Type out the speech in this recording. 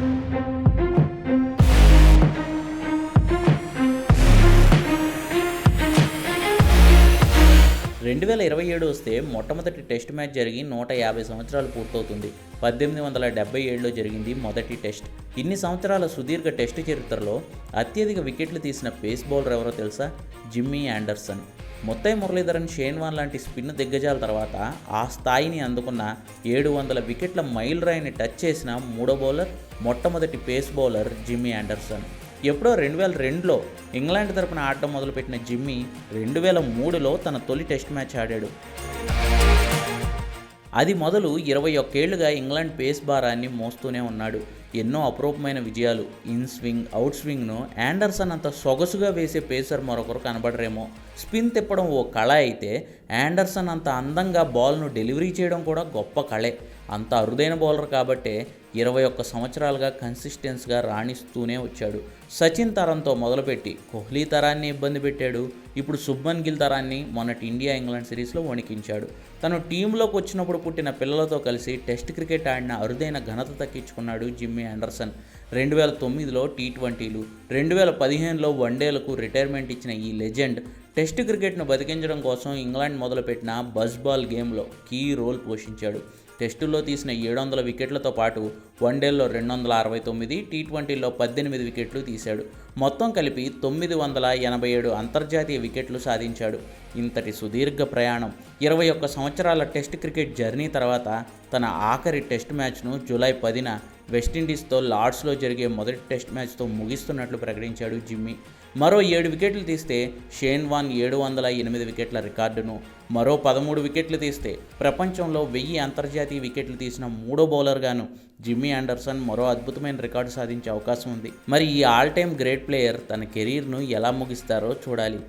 thank you. రెండు వేల ఇరవై ఏడు వస్తే మొట్టమొదటి టెస్ట్ మ్యాచ్ జరిగి నూట యాభై సంవత్సరాలు పూర్తవుతుంది. పద్దెనిమిది వందల డెబ్బై ఏడులో జరిగింది మొదటి టెస్ట్. ఇన్ని సంవత్సరాల సుదీర్ఘ టెస్ట్ చరిత్రలో అత్యధిక వికెట్లు తీసిన పేస్ బౌలర్ ఎవరో తెలుసా? Jimmy Anderson Muttiah Muralitharan Shane Warne లాంటి స్పిన్ దిగ్గజాల తర్వాత ఆ స్థాయిని అందుకున్న ఏడు వందల వికెట్ల మైల్ రాయిని టచ్ చేసిన మూడో బౌలర్ మొట్టమొదటి పేస్ బౌలర్ జిమ్మీ యాండర్సన్ ఎప్పుడో రెండు వేల రెండులో ఇంగ్లాండ్ తరపున ఆడటం మొదలుపెట్టిన జిమ్మీ రెండు వేల మూడులో తన తొలి టెస్ట్ మ్యాచ్ ఆడాడు. అది మొదలు ఇరవై ఒక్కేళ్ళుగా ఇంగ్లాండ్ పేస్ భారాన్ని మోస్తూనే ఉన్నాడు. ఎన్నో అపరూపమైన విజయాలు ఇన్ స్వింగ్ అవుట్ స్వింగ్ను యాండర్సన్ అంత సొగసుగా వేసే పేసర్ మరొకరు కనబడరేమో. స్పిన్ తిప్పడం ఓ కళ అయితే యాండర్సన్ అంత అందంగా బాల్ను డెలివరీ చేయడం కూడా గొప్ప కళే. అంత అరుదైన బౌలర్ కాబట్టే ఇరవై ఒక్క సంవత్సరాలుగా కన్సిస్టెన్స్గా రాణిస్తూనే వచ్చాడు. సచిన్ తరంతో మొదలుపెట్టి కోహ్లీ తరాన్ని ఇబ్బంది పెట్టాడు. ఇప్పుడు శుభ్మన్ గిల్ తరాన్ని మొన్నటి ఇండియా ఇంగ్లాండ్ సిరీస్లో వణికించాడు. తను టీంలోకి వచ్చినప్పుడు పుట్టిన పిల్లలతో కలిసి టెస్ట్ క్రికెట్ ఆడిన అరుదైన ఘనత దక్కించుకున్నాడు జిమ్మి ఆండర్సన్. రెండు వేల తొమ్మిదిలో టీ ట్వంటీలు రెండు వేల పదిహేనులో వన్డేలకు రిటైర్మెంట్ ఇచ్చిన ఈ లెజెండ్ టెస్ట్ క్రికెట్ను బతికించడం కోసం ఇంగ్లాండ్ మొదలుపెట్టిన బస్బాల్ గేమ్లో కీ రోల్ పోషించాడు. టెస్టుల్లో తీసిన ఏడు వందల వికెట్లతో పాటు వన్డేల్లో రెండు వందల అరవై తొమ్మిది టీ ట్వంటీలో పద్దెనిమిది వికెట్లు తీశాడు. మొత్తం కలిపి తొమ్మిది వందల ఎనభై ఏడు అంతర్జాతీయ వికెట్లు సాధించాడు. ఇంతటి సుదీర్ఘ ప్రయాణం ఇరవై ఒక్క సంవత్సరాల టెస్ట్ క్రికెట్ జర్నీ తర్వాత తన ఆఖరి టెస్ట్ మ్యాచ్ను జూలై పదిన వెస్టిండీస్తో లార్డ్స్లో జరిగే మొదటి టెస్ట్ మ్యాచ్తో ముగిస్తున్నట్లు ప్రకటించాడు జిమ్మీ. మరో ఏడు వికెట్లు తీస్తే షేన్ వాన్ ఏడు వందల ఎనిమిది వికెట్ల రికార్డును మరో పదమూడు వికెట్లు తీస్తే ప్రపంచంలో వెయ్యి అంతర్జాతీయ వికెట్లు తీసిన మూడో బౌలర్గాను జిమ్మీ ఆండర్సన్ మరో అద్భుతమైన రికార్డు సాధించే అవకాశం ఉంది మరి ఈ ఆల్ టైమ్ గ్రేట్ ప్లేయర్ తన కెరీర్ను ఎలా ముగిస్తారో చూడాలి